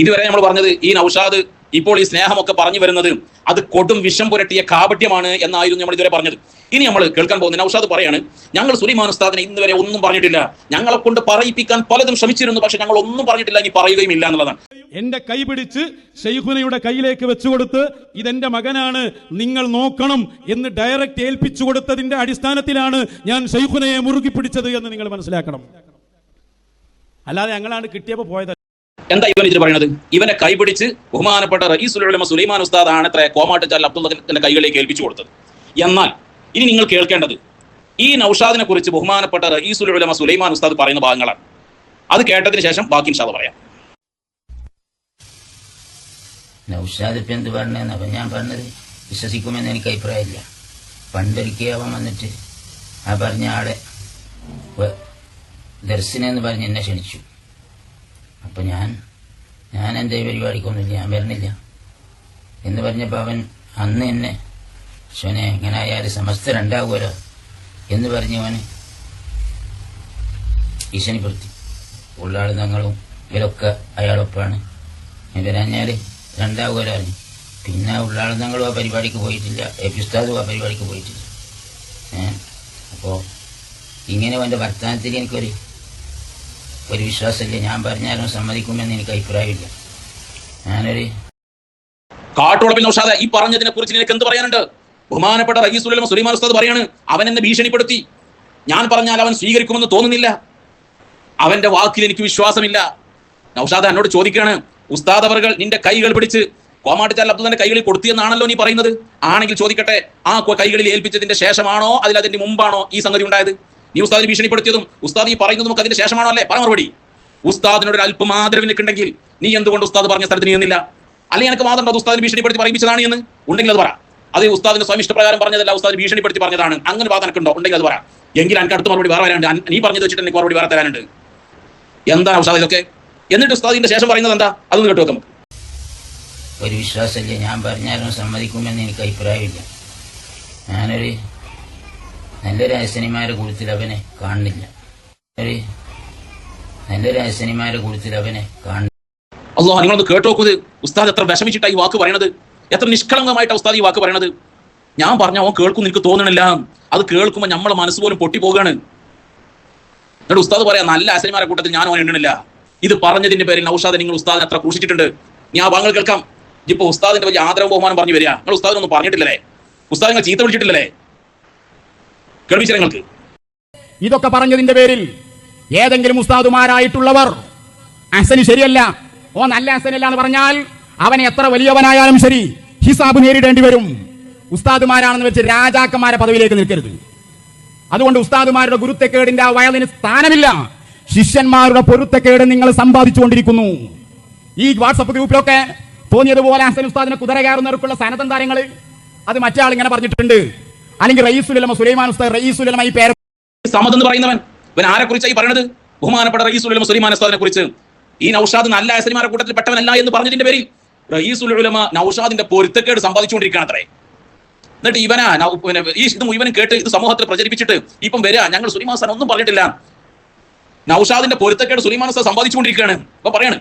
ഇതുവരെ നമ്മൾ പറഞ്ഞത് ഈ നൌഷാദ് ഇപ്പോൾ ഈ സ്നേഹമൊക്കെ പറഞ്ഞു വരുന്നത് അത് കൊടും വിഷം പുരട്ടിയ കാപട്യമാണ് എന്നായിരുന്നു നമ്മൾ ഇതുവരെ പറഞ്ഞത്. ഇനി നമ്മൾ കേൾക്കാൻ പോകുന്ന നൌഷാദ് പറയാണ് ഞങ്ങൾ സുലിമാൻ ഉസ്താദിനെ ഇന്ന് വരെ ഒന്നും പറഞ്ഞിട്ടില്ല. ഞങ്ങളെ കൊണ്ട് പറയിപ്പിക്കാൻ പലതും ശ്രമിച്ചിരുന്നു പക്ഷെ ഞങ്ങൾ ഒന്നും പറഞ്ഞിട്ടില്ല ഇനി പറയുകയും ഇല്ല എന്നുള്ളതാണ്. എന്റെ കൈ പിടിച്ച് ഷെയ്ഖുനയുടെ കയ്യിലേക്ക് വെച്ചുകൊടുത്ത് ഇതെന്റെ മകനാണ് നിങ്ങൾ നോക്കണം എന്ന് ഡയറക്റ്റ് ഏൽപ്പിച്ചു കൊടുത്തതിന്റെ അടിസ്ഥാനത്തിലാണ് ഞാൻ ഷെയ്ഖുനയെ മുറുകി പിടിച്ചത് എന്ന് നിങ്ങൾ മനസ്സിലാക്കണം. അല്ലാതെ ഞങ്ങളാണ് കിട്ടിയപ്പോൾ പോയത് എന്താ ഇവൻ ഇതിൽ പറയുന്നത് ഇവനെ കൈപിടിച്ച് ബഹുമാനപ്പെട്ട റയീസുൽ ഉലമ സുലൈമാൻ ആണ് ഇത്ര കോമാട്ടച്ചാൽ അബ്ദുള്ളത്തിന്റെ കൈകളിലേക്ക് ഏൽപ്പിച്ചു കൊടുത്തത്. എന്നാൽ ഇനി നിങ്ങൾ കേൾക്കേണ്ടത് ഈ നൌഷാദിനെ കുറിച്ച് ബഹുമാനപ്പെട്ട റയീസുൽ ഉലമ സുലൈമാൻ ഉസ്താദ് പറയുന്ന ഭാഗങ്ങളാണ്. അത് കേട്ടതിന് ശേഷം ബാക്കി ഇൻഷാദ് പറയാം. നൌഷാദ് ഇപ്പം എന്ത് പറഞ്ഞതെന്ന് അപ്പം ഞാൻ പറഞ്ഞത് വിശ്വസിക്കുമെന്ന് എനിക്ക് അഭിപ്രായമില്ല. പണ്ടൊരിക്കൽ വന്നിട്ട് ആ പറഞ്ഞ ആളെ ദർശനെന്ന് പറഞ്ഞ് എന്നെ ക്ഷണിച്ചു. അപ്പം ഞാൻ ഞാൻ എന്റെ പരിപാടിക്കൊന്നുമില്ല ഞാൻ വരുന്നില്ല. എന്ന് പറഞ്ഞപ്പോൾ അവൻ അന്ന് എന്നെ ശിവനെ എങ്ങനെ ആയാലും സമസ്തരുണ്ടാകുമല്ലോ എന്ന് പറഞ്ഞവൻ ഈശനി ഭീഷണിപ്പെടുത്തി ഉള്ളാൾ തങ്ങളും ഇവരൊക്കെ അയാളൊപ്പാണ്. വരാഞ്ഞാൽ രണ്ടാവുമല്ലോ അറിഞ്ഞു പിന്നെ ഉള്ളാൾ തങ്ങളും ആ പരിപാടിക്ക് പോയിട്ടില്ല. എ ആ പരിപാടിക്ക് പോയിട്ടില്ല. അപ്പോൾ ഇങ്ങനെ എന്റെ വർത്തമാനത്തിൽ എനിക്കൊരു ഒരു വിശ്വാസമില്ല. ഞാൻ പറഞ്ഞാലും സമ്മതിക്കുമെന്ന് എനിക്ക് അഭിപ്രായമില്ല. ഞാനൊരു കാട്ടുളപ്പിൽ നൗഷാദ ഈ പറഞ്ഞതിനെ കുറിച്ച് നിനക്ക് എന്ത് പറയാനുണ്ട്? ബഹുമാനപ്പെട്ട റഹീസുലമ സുലൈമാൻ ഉസ്താദ് പറയാണ് അവൻ എന്നെ ഭീഷണിപ്പെടുത്തി. ഞാൻ പറഞ്ഞാൽ അവൻ സ്വീകരിക്കുമെന്ന് തോന്നുന്നില്ല. അവന്റെ വാക്കിൽ എനിക്ക് വിശ്വാസമില്ല. നൗഷാദ എന്നോട് ചോദിക്കുകയാണ് ഉസ്താദ് അവർകൾ നിന്റെ കൈകൾ പിടിച്ച് കോമാട്ടിച്ചാൽ അബ്ദുള്ളന്റെ കൈകളിൽ കൊടുത്തിയെന്നാണല്ലോ നീ പറയുന്നത്? ആണെങ്കിൽ ചോദിക്കട്ടെ ആ കൈകളിൽ ഏൽപ്പിച്ചതിന്റെ ശേഷമാണോ? അതിൽ അതിന്റെ മുമ്പാണോ ഈ സംഗതി ഉണ്ടായത്? നീ ഉസ്താദിനെ ഭീഷണിപ്പെടുത്തിയതും ഉസ്താദ് ഈ പറയുന്നതും നമുക്ക് അതിന്റെ ശേഷമാണോ അല്ലേ പറ മറുപടി. ഉസ്താദിനോട് ഒരു അല്പം ആദരവ് നിൽക്കുന്നുണ്ടെങ്കിൽ നീ എന്തുകൊണ്ട് ഉസ്താദ് പറഞ്ഞ സ്ഥലത്ത് നിന്നില്ല അല്ലെങ്കിൽ എനിക്ക് മാത്രം അത് ഉസ്താദിനെ ഭീഷണിപ്പെടുത്തി പറയിപ്പിച്ചതാണ് എന്ന്? ഉണ്ടെങ്കിൽ അത് പറ. അത് ഉസ്താദിന്റെ സ്വയം ഇഷ്ടപ്രകാരം പറഞ്ഞതല്ല ഉസ്താദ് ഭീഷണിപ്പെടുത്തി പറഞ്ഞതാണ്. അങ്ങനെ വാദം എനിക്കുണ്ടോ ഉണ്ടെങ്കിൽ അത് പറ. എങ്കിൽ എനിക്ക് അടുത്ത മറുപടി വേറെ വരാനുണ്ട്. നീ പറഞ്ഞത് വെച്ചിട്ട് എനിക്ക് മറുപടി വേറെ തരാനുണ്ട്. എന്താണ് ഉസ്താദ് ഇതൊക്കെ? എന്നിട്ട് ഉസ്താദിന്റെ ശേഷം പറയുന്നത് എന്താ? അതൊന്ന് കേട്ടു നമുക്ക്. ഒരു വിശ്വാസമില്ല. ഞാൻ പറഞ്ഞാലും സമ്മതിക്കുമെന്ന് എനിക്ക് അഭിപ്രായമില്ല. ഞാനൊരു നല്ലൊരു അസനിമാരെ കൂട്ടത്തിൽ അവനെ കാണുന്നില്ല ഒരു നല്ലൊരു അസനിമാരെ കൂട്ടത്തിൽ അവനെ കാണുന്നില്ല അള്ളാഹ് നിങ്ങളൊന്ന് കേട്ടോക്കുത് ഉസ്താദ് എത്ര വിഷമിച്ചിട്ടാ ഈ വാക്ക് പറയണത്? എത്ര നിഷ്കളങ്കമായിട്ടാ ഉസ്താദ് ഈ വാക്ക് പറയണത്? ഞാൻ പറഞ്ഞ അവൻ കേൾക്കും എനിക്ക് തോന്നണില്ല. അത് കേൾക്കുമ്പോൾ നമ്മളെ മനസ്സ് പോലും പൊട്ടി പോകാണ് എന്നിട്ട് ഉസ്താദ് പറയാം നല്ല അസനിമാരെ കൂട്ടത്തിൽ ഞാൻ ഓൻ എണ്ണണില്ല. ഇത് പറഞ്ഞതിന്റെ പേരിൽ നൌഷാദ് നിങ്ങൾ ഉസ്താദിനെ അത്ര ക്രൂശിച്ചിട്ടുണ്ട്. ഞാൻ വാങ്ങൾ കേൾക്കാം. ഇപ്പൊ ഉസ്താദിന്റെ വലിയ ആദരവ് ബഹുമാനം പറഞ്ഞു വരിക. നിങ്ങൾ ഉസ്താദിനൊന്നും പറഞ്ഞിട്ടില്ലല്ലേ? ഉസ്താദ് നിങ്ങൾ ചീത്ത വിളിച്ചിട്ടില്ലല്ലേ? നിങ്ങൾക്ക് ഇതൊക്കെ പറഞ്ഞതിന്റെ പേരിൽ ഏതെങ്കിലും ഉസ്താദുമാരായിട്ടുള്ളവർ അസന് ശരിയല്ല. ഓ നല്ല അസനല്ല എന്ന് പറഞ്ഞാൽ അവൻ എത്ര വലിയവനായാലും ശരി ഹിസാബ് നേരിടേണ്ടി വരും. ഉസ്താദുമാരാണെന്ന് വെച്ച് രാജാക്കന്മാരെ പദവിയിലേക്ക് നിൽക്കരുത്. അതുകൊണ്ട് ഉസ്താദുമാരുടെ ഗുരുത്തക്കേടിന്റെ ആ വയലിന് സ്ഥാനമില്ല. ശിഷ്യന്മാരുടെ പൊരുത്തക്കേട് നിങ്ങൾ സമ്പാദിച്ചുകൊണ്ടിരിക്കുന്നു. ഈ വാട്സപ്പ് ഗ്രൂപ്പിലൊക്കെ തോന്നിയതുപോലെ ഹസൻ ഉസ്താദിനെ കുതിര കയറുന്നവർക്കുള്ള സനതം താരങ്ങൾ അത് മറ്റേ ആൾ ഇങ്ങനെ പറഞ്ഞിട്ടുണ്ട്. അല്ലെങ്കിൽ റയീസുലമ സുലൈമാൻ ഉസ്താദ് റയീസുലമ ഈ പേര് സമദ് എന്ന് പറയുന്നവൻ. ഇവൻ ആരെ കുറിച്ചായി പറയണത്? ബഹുമാനപ്പെട്ട റയീസുൽ ഉലമ സുലൈമാൻ ഉസ്താദിനെ കുറിച്ച്. ഈ നൌഷാദ് നല്ല അസരിമാരെ കൂട്ടത്തിൽ പെട്ടവനല്ല എന്ന് പറഞ്ഞതിന്റെ പേരിൽ റയീസുൽ ഉലമ നൌഷാദിന്റെ പൊരുത്തക്കേട് സമ്പാദിച്ചുകൊണ്ടിരിക്കുകയാണ് അത്രേ എന്നിട്ട് ഇവനാ പിന്നെ ഈ ഇത് മുഴുവനും കേട്ട് ഇത് സമൂഹത്തിൽ പ്രചരിപ്പിച്ചിട്ട് ഇപ്പം വരിക ഞങ്ങൾ സുലൈമാൻ സാൻ ഒന്നും പറഞ്ഞിട്ടില്ല. നൌഷാദിന്റെ പൊരുത്തക്കേട് സുലൈമാൻ ഉസ്താദ് സമ്പാദിച്ചുകൊണ്ടിരിക്കുകയാണ്. അപ്പൊ പറയാണ്.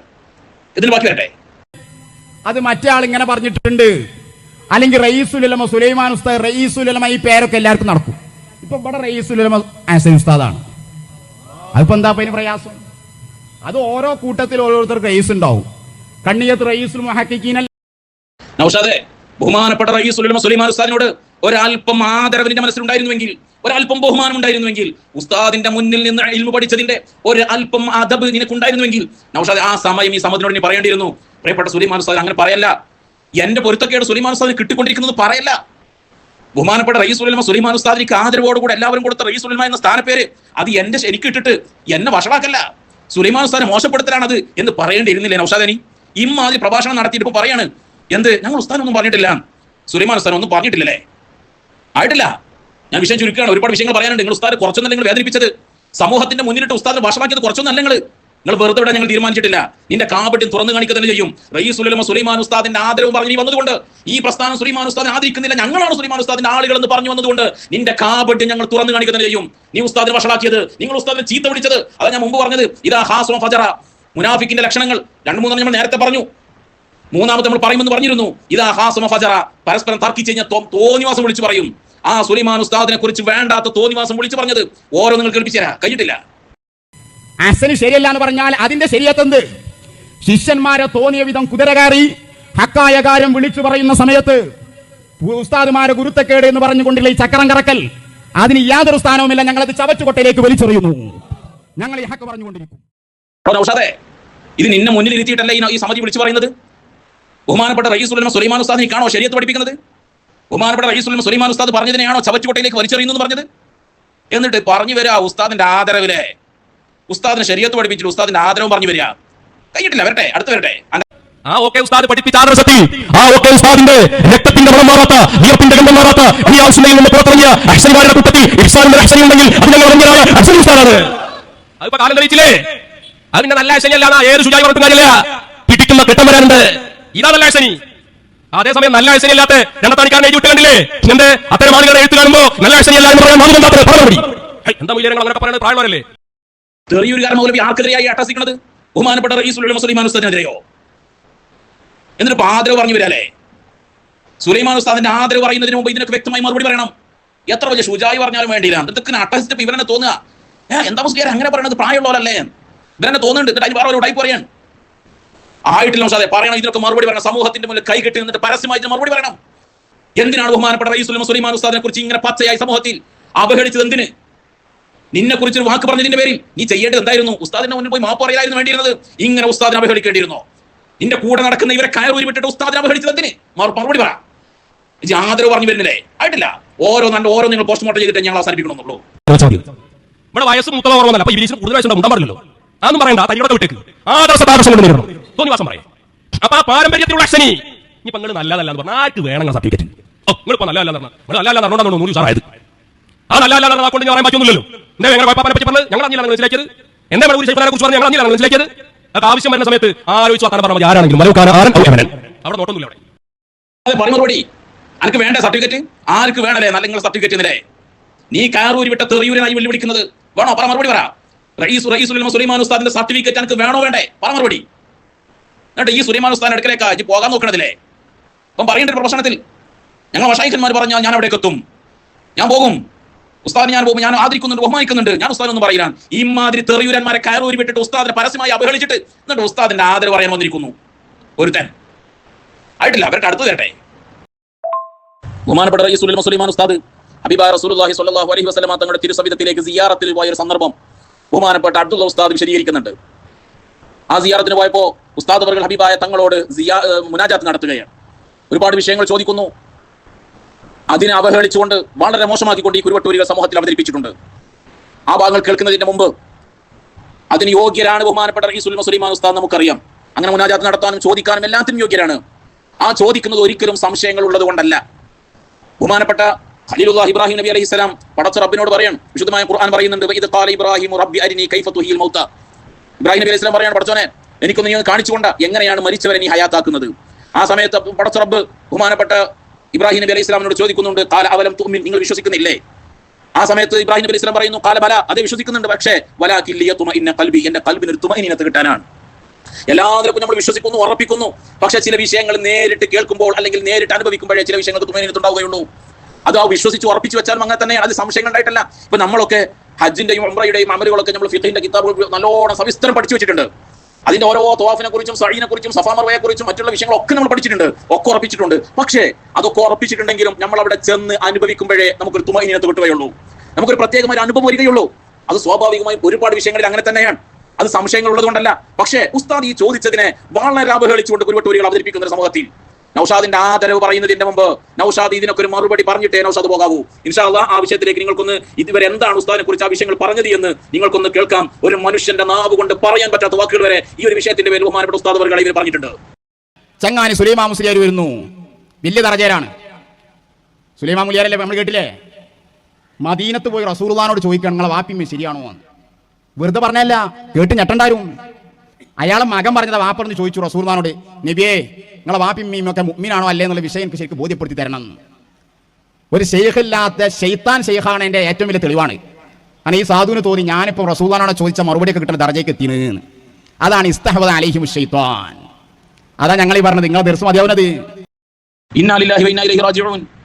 ഇതിന് ബാക്കി വരട്ടെ. അത് മറ്റേ ആൾ ഇങ്ങനെ പറഞ്ഞിട്ടുണ്ട്. അല്ലെങ്കിൽ റയീസുലമ സുലൈമാൻ ഉസ്താദ് റയീസുലമ ഈ പേരൊക്കെ എല്ലാവർക്കും നടക്കും. ഇപ്പൊ ഇവിടെ റയീസുലമ ആസൻ ഉസ്താദാണ്. അതിപ്പോ എന്താ അതിന് പ്രയാസം? അത് ഓരോ കൂട്ടത്തിൽ ഓരോരുത്തർക്ക് റയീസ് ഉണ്ടാവും. കണ്ണിയത്ത് റയീസുൽ ബഹുമാനപ്പെട്ട റയീസുൽ ഉലമ സുലൈമാൻ ഉസ്താദിനോട് ഒരല്പം ആദരവ് നിന്റെ മനസ്സിലുണ്ടായിരുന്നുവെങ്കിൽ ഒരല്പം ബഹുമാനം ഉണ്ടായിരുന്നുവെങ്കിൽ ഉസ്താദിന്റെ മുന്നിൽ നിന്ന് ഇൽമു പഠിച്ചതിന്റെ ഒരു അല്പം അദബ് നിനക്കുണ്ടായിരുന്നുവെങ്കിൽ നൗഷാദ് ആ സമയം ഈ സമയത്തിനോട് നീ പറയേണ്ടിയിരുന്നു. പ്രിയപ്പെട്ട സുലൈമാൻ ഉസ്താദ് അങ്ങനെ പറയല്ല. എന്റെ പൊരുത്തക്കേട് സുലൈമാൻ ഉസ്താദിന് കിട്ടിക്കൊണ്ടിരിക്കുന്നത് പറയല്ല. ബഹുമാനപ്പെട്ട റയീസ് ഉലമ സുലൈമാൻ ഉസ്താദിക്ക് ആദരവോടുകൂടെ എല്ലാവരും കൊടുത്ത റയീസ് ഉലമ എന്ന സ്ഥാനപ്പേര് അത് എന്റെ എനിക്ക് ഇട്ടിട്ട് എന്നെ വഷളാക്കല്ല. സുലൈമാൻ ഉസ്താദിനെ മോശപ്പെടുത്തലാണത് എന്ന് പറയേണ്ടിയിരുന്നില്ലേ നൌഷാദനി ഇമ്മാതിരി പ്രഭാഷണം നടത്തിയിട്ട് ഇപ്പൊ പറയാണ്. എന്ത്? ഞങ്ങൾ ഉസ്താദൊന്നും പറഞ്ഞിട്ടില്ല. സുലൈമാൻ ഉസ്താൻ ഒന്നും പറഞ്ഞിട്ടില്ലല്ലേ? ആയിട്ടില്ല. ഞാൻ വിഷയം ചുരുക്കുകയാണ്. ഒരുപാട് വിഷയങ്ങൾ പറയാനുണ്ട്. നിങ്ങൾ ഉസ്താദ് കുറച്ചൊന്നും നിങ്ങൾ വേദനിപ്പിച്ചത്? സമൂഹത്തിന്റെ മുന്നിലിട്ട് ഉസ്താദിനെ വഷമാക്കിയത് കുറച്ചൊന്നല്ല നിങ്ങൾ നിങ്ങൾ വെറുതെ വിടാൻ ഞങ്ങൾ തീരുമാനിച്ചിട്ടില്ല. നിന്റെ കാപട്യം തുറന്നു കാണിക്കുക തന്നെ ചെയ്യും. റയീസ് ഉലമ സുലൈമാൻ ഉസ്താദിന്റെ ആദരവും പറഞ്ഞു വന്നതുകൊണ്ട് ഈ പ്രസ്ഥാനം സുലൈമാൻ ഉസ്താദിനെ ആദരിക്കുന്നില്ല. ഞങ്ങളാണ് സുലൈമാൻ ഉസ്താദിന്റെ ആളുകൾ എന്ന് പറഞ്ഞു വന്നതുകൊണ്ട് നിന്റെ കാപട്യം ഞങ്ങൾ തുറന്നു കാണിക്കുക തന്നെ ചെയ്യും. നീ ഉസ്താദിനെ വഷളാക്കിയത് നിങ്ങൾ ഉസ്താദിനെ ചീത്ത വിളിച്ചത്. അതാ ഞാൻ മുമ്പ് പറഞ്ഞത്. ഇതാ ഹാസോ ഫജറ മുനാഫിക്കിന്റെ ലക്ഷണങ്ങൾ. രണ്ട് മൂന്നെണ്ണം നമ്മൾ നേരത്തെ പറഞ്ഞു. മൂന്നാമത്തെ നമ്മൾ പറയുമെന്ന് പറഞ്ഞിരുന്നു. ഇതാ ഹാസമ ഫജറ പരസ്പരം തർക്കിച്ച് കഴിഞ്ഞാൽ തോന്നിവാസം വിളിച്ചു പറയും. ആ സുലൈമാൻ ഉസ്താദിനെ കുറിച്ച് വേണ്ടാത്ത തോന്നിവാസം വിളിച്ചു പറഞ്ഞത് ഓരോ നിങ്ങൾ കേൾപ്പിച്ചു തരാം. കഴിഞ്ഞിട്ടില്ല. അസന് ശരിയല്ല എന്ന് പറഞ്ഞാൽ അതിന്റെ ശരിയത്തെന്ത് ശിഷ്യന്മാരെ തോന്നിയ വിധം കുതിര കയറി ഹക്കായ കാര്യം വിളിച്ചു പറയുന്ന സമയത്ത് ഉസ്താദുമാരെ ഗുരുത്തക്കേട് എന്ന് പറഞ്ഞുകൊണ്ടുള്ള ഈ ചക്രം കറക്കൽ അതിന് യാതൊരു സ്ഥാനവുമില്ല. ഞങ്ങൾ അത് ചവച്ചുകൊട്ടയിലേക്ക് വലിച്ചെറിയുന്നു. ഞങ്ങൾ ഈ ഹക്ക് പറഞ്ഞുകൊണ്ടിരിക്കും. ഇത് നിന്നെ മുന്നിൽ ഇരുത്തിയിട്ടല്ലേ ഈ സമിതി വിളിച്ചു പറയുന്നത്? ബഹുമാനപ്പെട്ട റയീസുലമ സുലൈമാൻ ഉസ്താദിനെ കാണോ ശരിയത്ത് പഠിപ്പിക്കുന്നത്? ബഹുമാനപ്പെട്ട റയീസുലമ സുലൈമാൻ ഉസ്താദ് പറഞ്ഞതിനെയാണോ ചവച്ചുകൊട്ടയിലേക്ക് വലിച്ചെറിയുന്നു പറഞ്ഞത്? എന്നിട്ട് പറഞ്ഞു വരാ ഉസ്താദിന്റെ ആദരവിലെ. ഉസ്താദിനെ ശരീരത്ത് പഠിപ്പിച്ചിട്ട് ഉസ്താദിന്റെ ആദരവും പറഞ്ഞു വരിക. കഴിഞ്ഞിട്ടില്ല വരട്ടെ അടുത്ത് വരട്ടെ. ആ ഓക്കെ ഉസ്താദ് പഠിപ്പിച്ച ആദർശത്തിൽ ആ ഓക്കെ ഉസ്താദിന്റെ രക്തത്തിന്റെ മണം മാറാത്ത വിയർപ്പിന്റെ ഗന്ധം മാറാത്ത ഈ ആവശ്യമെങ്കിൽ നിന്ന് പുറത്തിറങ്ങിയ അക്ഷരമാരുടെ കൂട്ടത്തിൽ ഇഫ്സാനിന്റെ അക്ഷരം ഉണ്ടെങ്കിൽ അത് ഞങ്ങൾ ഇറങ്ങിയതായ ഉസ്താദാണ്. അതിപ്പോ കാലം തെളിയിച്ചില്ലേ? അതിന്റെ നല്ല അശനിയല്ല ഏത് ശുചായി പറഞ്ഞിട്ടും കാര്യമില്ല. പിടിക്കുന്ന കെട്ടം വരാനുണ്ട്. ഇതാ നല്ല അശനി അതേസമയം നല്ല അശനിയല്ലാത്ത രണ്ടത്താണിക്കാരൻ എഴുതി വിട്ട് കണ്ടില്ലേ എന്റെ അത്തരം ആളുകളെ എഴുത്ത് കാണുമ്പോ നല്ല അശനിയല്ല എന്ന് പറയാൻ എന്താ പറഞ്ഞു എന്താ മൂല്യങ്ങൾ അങ്ങനെ പറയുന്നത് പ്രായമാരല്ലേ? തെറിയൂരുകാരൻ മൗലവി ആർക്കെതിരെയായി അട്ടസിക്കുന്നത് ബഹുമാനപ്പെട്ട റയീസുലുള്ള സുലൈമാൻ ഉസ്താദിനെതിരെയോ? എന്നിട്ട് ഇപ്പൊ ആദരവ് പറഞ്ഞു വരാല്ലേ സുലൈമാൻ ഉസ്താദിന്റെ ആദരവ് പറയുന്നതിന് മുമ്പ് ഇതിനൊക്കെ വ്യക്തമായി മറുപടി പറയണം. എത്ര വലിയ ഷുജായി പറഞ്ഞാലും വേണ്ടിയില്ല. ഇതൊക്കെ അട്ടസിച്ചപ്പോ ഇവരെന്നെ തോന്നുക. ഏ എന്താ മുസ്ലിം അങ്ങനെ പറയുന്നത് പ്രായമുള്ളവരല്ലേ? ഇവരെന്നെ തോന്നുന്നുണ്ട്. എന്നിട്ട് അതിന് വേറെ ടൈപ്പ് പറയാൻ ആയിട്ടില്ല ഉസ്താദെ പറയണം. ഇതിനൊക്കെ മറുപടി പറയണം. സമൂഹത്തിന്റെ മുന്നിൽ കൈ കെട്ടി നിന്നിട്ട് പരസ്യമായി മറുപടി പറയണം. എന്തിനാണ് ബഹുമാനപ്പെട്ട റയീസുലമ സുലൈമാൻ ഉസ്താദിനെ കുറിച്ച് ഇങ്ങനെ പച്ചയായി സമൂഹത്തിൽ അവഹേളിച്ചത്? എന്തിന്? നിന്നെ കുറിച്ച് ഒരു വാക്ക് പറഞ്ഞതിന്റെ പേരിൽ. നീ ചെയ്യേണ്ടത് എന്തായിരുന്നു? ഉസ്താദിനെ മുന്നിൽ പോയി മാപ്പ് പറയലായിരുന്നു വേണ്ടിയിരുന്നത്. ഇങ്ങനെ ഉസ്താദിനെ അപഹരിക്കേണ്ടിയിരുന്നോ നിന്റെ കൂടെ നടക്കുന്ന ഇവരെ കയറൂരി വിട്ടിട്ട് ഉസ്താദിനെ അപഹരിച്ചത് എന്തിന്? മറുപടി പറ. ആദരവ് പറഞ്ഞു വരുന്നില്ലേ? ആയിട്ടില്ല. ഓരോ നല്ല ഓരോ നിങ്ങൾ പോസ്റ്റ്മോർട്ടം ചെയ്തിട്ട് ഞങ്ങൾ അവസാനിപ്പിക്കണമെന്നുള്ളൂ ഇവിടെ വയസ്സ് മൂത്തത് ഓർമ്മല്ല അപ്പൊ ഇവരീസിന് കൂടുതൽ വയസ്സുണ്ടാവും പാടില്ലല്ലോ അതൊന്നും പറയണ്ട തരിയോടെ വിട്ടേക്ക്. ആദർശ ആദർശം കൊണ്ട് നേരിടണം തോന്നിവാസം പറയാം. അപ്പൊ ആ പാരമ്പര്യത്തിലുള്ള അക്ഷനി ഇനി നിങ്ങൾ നല്ലതല്ല എന്ന് പറഞ്ഞാൽ ആർക്ക് വേണം സർട്ടിഫിക്കറ്റ്? ഓ നിങ്ങളിപ്പോ നല്ലതല്ല നിങ്ങൾ നല്ലതല്ല പറഞ്ഞോണ്ടാണ് നൂറ് സാറായത് നല്ല നല്ല കൊണ്ട് ഞാൻ പറയാൻ പറ്റുന്നില്ലല്ലോ എന്താ ഞങ്ങൾ പാപ്പാനെ പറ്റി പറഞ്ഞത്? ഞങ്ങൾ അഞ്ഞില്ല മനസ്സിലാക്കിയത്? എന്താ മണൂരി ശൈഖനെ കുറിച്ച് പറഞ്ഞു ഞങ്ങൾ അഞ്ഞില്ല മനസ്സിലാക്കിയത്? അത് ആവശ്യം വരുന്ന സമയത്ത് ആലോചിച്ചു വർത്താനം പറഞ്ഞാൽ ആരാണെങ്കിലും മലവുകാരൻ ആരൻ അവിടെ നോട്ടൊന്നുമില്ല അവിടെ. അതെ മറുപടി. അനക്ക് വേണ്ട സർട്ടിഫിക്കറ്റ്? ആർക്ക് വേണല്ലേ നല്ല സർട്ടിഫിക്കറ്റ് നിലേ നീ കാറൂരി വിട്ട തെറിയൂരനായി വെല്ലുവിളിക്കുന്നത്. വേണോ? പറ മറുപടി പറ. റയീസ് റയീസുൽ സുലൈമാൻ ഉസ്താദിന്റെ സർട്ടിഫിക്കറ്റ് എനിക്ക് വേണോ വേണ്ടേ? പറ മറുപടി. എന്നിട്ട് ഈ സുലൈമാൻ ഉസ്താദിന്റെ അടുക്കലേക്കാ ഇജ്ജ് പോകാൻ നോക്കണതില്ലേ അപ്പം പറയേണ്ട ഒരു ഞങ്ങൾ വഷായിക്കന്മാർ പറഞ്ഞാൽ ഞാൻ അവിടേക്ക് എത്തും. ഞാൻ പോകും. ഉസ്താദിനെ ഞാൻ ഞാൻ ആദരിക്കുന്നുണ്ട് ബഹുമാനിക്കുന്നുണ്ട്. ഞാൻ ഉസ്താദ് ഒന്ന് പറയില്ല. ഈ മാതിരി തെറിയൂരന്മാരെ കയറൂരി വിട്ടിട്ട് ഉസ്താദിനെ പരസ്യമായി അപഹരിച്ചിട്ട് എന്നിട്ട് ഉസ്താദിന്റെ ആദരവ് പറയാൻ വന്നിരിക്കുന്നു. ഒരുത്തൻ. ആയിട്ടില്ല അവർക്ക് അടുത്ത് തരട്ടെ ബഹുമാനപ്പെട്ട റയീസുൽ മുസ്ലിമാൻ ഉസ്താദ്. ഹബീബായ റസൂലുള്ളാഹി സ്വല്ലല്ലാഹു അലൈഹി വസല്ലമ തങ്ങളുടെ തിരുസവിധത്തിലേക്ക് സിയാറത്തിൽ പോയ ഒരു സന്ദർഭം ബഹുമാനപ്പെട്ട അബ്ദുള്ള ഉസ്താദ് വിശദീകരിക്കുന്നുണ്ട് ആ സിയാറത്തിന് പോയപ്പോൾ ഉസ്താദ് അവർ ഹബീബായ തങ്ങളോട് സിയാ മുനാജാത്ത് നടത്തുകയാണ്. ഒരുപാട് വിഷയങ്ങൾ ചോദിക്കുന്നു. അതിനെ അവഹേളിച്ചുകൊണ്ട് വളരെ മോശമാക്കിക്കൊണ്ട് ഈ കുരുവട്ടൂരികൾ സമൂഹത്തിൽ അവതരിപ്പിച്ചിട്ടുണ്ട്. ആ ഭാഗങ്ങൾ കേൾക്കുന്നതിന് മുമ്പ് അതിന് യോഗ്യരാണ് ബഹുമാനപ്പെട്ട റയീസുൽ മുസ്ലിമാൻ ഉസ്താദ് നമുക്കറിയാം. അങ്ങനെ മുനാജാത്ത് നടത്താനും ചോദിക്കാനും എല്ലാത്തിനും യോഗ്യരാണ്. ആ ചോദിക്കുന്നത് ഒരിക്കലും സംശയങ്ങൾ ഉള്ളത് കൊണ്ടല്ല ബഹുമാനപ്പെട്ട ഖലീലുല്ലാഹ് ഇബ്രാഹിം നബി അലൈഹി സ്വലാം പടച്ച റബ്ബിനോട് പറയാണ്. വിശുദ്ധമായ ഖുർആൻ പറയുന്നുണ്ട് ഇബ്രാഹിം റബ്ബി അരിനി കൈഫ തുഹിൽ മൗത ഇബ്രാഹിം നബി അലൈഹി സ്വലാം പറയാണ് പടച്ചോനെ എനിക്കൊന്ന് നീ കാണിച്ചുകൊണ്ട് എങ്ങനെയാണ് മരിച്ചവരെ നീ ഹയാത്താക്കുന്നത്? ആ സമയത്ത് പടച്ച റബ്ബ് ബഹുമാനപ്പെട്ട ഇബ്രാഹിം നബി അലൈഹി സ്വലാമിനോട് ചോദിക്കുന്നുണ്ട് കാല അവലം തുമ്മിൻ നിങ്ങൾ വിശ്വസിക്കുന്നില്ലേ? ആ സമയത്ത് ഇബ്രാഹിം നബി അലൈഹി പറയുന്നു കാല ബല. അതെ വിശ്വസിക്കുന്നുണ്ട് പക്ഷേ വലാക്കില്ലിയത്തുമ ഇന്ന കൽബി എന്റെ കൽബിന് ഒരു തുമഇനത്ത് കിട്ടാനാണ്. എല്ലാവർക്കും നമ്മൾ വിശ്വസിക്കുന്നു ഉറപ്പിക്കുന്നു പക്ഷെ ചില വിഷയങ്ങൾ നേരിട്ട് കേൾക്കുമ്പോൾ അല്ലെങ്കിൽ നേരിട്ട് അനുഭവിക്കുമ്പോഴേ ചില വിഷയങ്ങൾക്ക് തുമയിനത്തുണ്ടാവുകയുള്ളൂ അത് ആ വിശ്വസിച്ച് ഉറപ്പിച്ച് വെച്ചാൽ അങ്ങനെ തന്നെയാണ് അത് സംശയങ്ങൾ ഉണ്ടായിട്ടല്ല. ഇപ്പൊ നമ്മളൊക്കെ ഹജ്ജിന്റെയും ഉംറയുടെയും അമലുകളൊക്കെ നമ്മൾ ഫിഖിന്റെ കിതാബുകൾ നല്ലോണം സവിസ്തരം പഠിച്ചു വെച്ചിട്ടുണ്ട്. അതിന്റെ ഓരോ തോഫിനെ കുറിച്ചും സഴീനെ കുറിച്ചും സഫാമർവയെ കുറിച്ചും മറ്റുള്ള വിഷയങ്ങളൊക്കെ നമ്മൾ പഠിച്ചിട്ടുണ്ട് ഒക്കെ ഉറപ്പിച്ചിട്ടുണ്ട്. പക്ഷേ അതൊക്കെ ഉറപ്പിച്ചിട്ടുണ്ടെങ്കിലും നമ്മൾ അവിടെ ചെന്ന് അനുഭവിക്കുമ്പോഴേ നമുക്കൊരു തുമയിനത്ത് കിട്ടുകയുള്ളൂ നമുക്കൊരു പ്രത്യേകമായ അനുഭവം വരികയുള്ളൂ. അത് സ്വാഭാവികമായും ഒരുപാട് വിഷയങ്ങളിൽ അങ്ങനെ തന്നെയാണ്. അത് സംശയങ്ങൾ ഉള്ളതുകൊണ്ടല്ല പക്ഷേ ഉസ്താദ് ഈ ചോദിച്ചതിനെ വളരെ അവഹേളിച്ചുകൊണ്ട് കുരുവട്ടൂരികൾ അവതരിപ്പിക്കുന്ന ഒരു സമൂഹത്തിൽ നൌഷാദിന്റെ ആദരവ് പറയുന്നതിന്റെ മുമ്പ് നൌഷാദ് ഇതിനൊക്കെ ഒരു മറുപടി പറഞ്ഞിട്ടേ നൌഷാദ് പോകാവൂ. ഇൻഷാല്ല ആ വിഷയത്തിലേക്ക് നിങ്ങൾക്കൊന്ന് ഇതുവരെ എന്താണ് ഉസ്താദിനെ കുറിച്ച് ആ വിഷയങ്ങൾ പറഞ്ഞത് എന്ന് നിങ്ങൾക്കൊന്ന് കേൾക്കാം. ഒരു മനുഷ്യന്റെ നാവ് കൊണ്ട് പറയാൻ പറ്റാത്ത വാക്കുകൾ വരെ ഈ ഒരു വിഷയത്തിന്റെ പേര് ബഹുമാനപ്പെട്ട ഉസ്താദ് വർഗ ഇവർ പറഞ്ഞിട്ടുണ്ട്. ചങ്ങാനി സുലൈമാ മുസ്ലിയാർ വരുന്നു. വലിയ ദർജയിലാണ് സുലൈമാ മുലിയാരല്ലേ നമ്മൾ കേട്ടില്ലേ? മദീനത്ത് പോയി റസൂർദാനോട് ചോദിക്കണം നിങ്ങളെ വാപ്പിമ്മ ശരിയാണോ? എന്ന്. വെറുതെ പറഞ്ഞല്ല കേട്ട് ഞെട്ടണ്ടാരും. അയാളെ മകൻ പറഞ്ഞത് വാപ്പറന്ന് ചോദിച്ചു റസൂർദാനോട് നബിയേ നിങ്ങളെ വാപ്പിയും മീമും ഒക്കെ മുമ്മിനാണോ അല്ലേ എന്നുള്ള വിഷയം എനിക്ക് ശരിക്കും ബോധ്യപ്പെടുത്തി തരണം. ഒരു ഷെയ്ഖില്ലാത്ത ഷെയ്ത്താൻ ഷെയ്ഖാണ് എന്റെ ഏറ്റവും വലിയ തെളിവാണ്. കാരണം ഈ സാധുവിന് തോന്നി ഞാനിപ്പോൾ റസൂദാനോട് ചോദിച്ച മറുപടിയൊക്കെ കിട്ടുന്ന ദർജയ്ക്ക് എത്തിയെന്ന്. അതാണ് ഇസ്തഹബദ് അലൈഹിം ഷെയ്ത്താൻ അതാ ഞങ്ങൾ ഈ പറഞ്ഞത്. നിങ്ങളെ ദിവസം മതിയാവുന്നത്?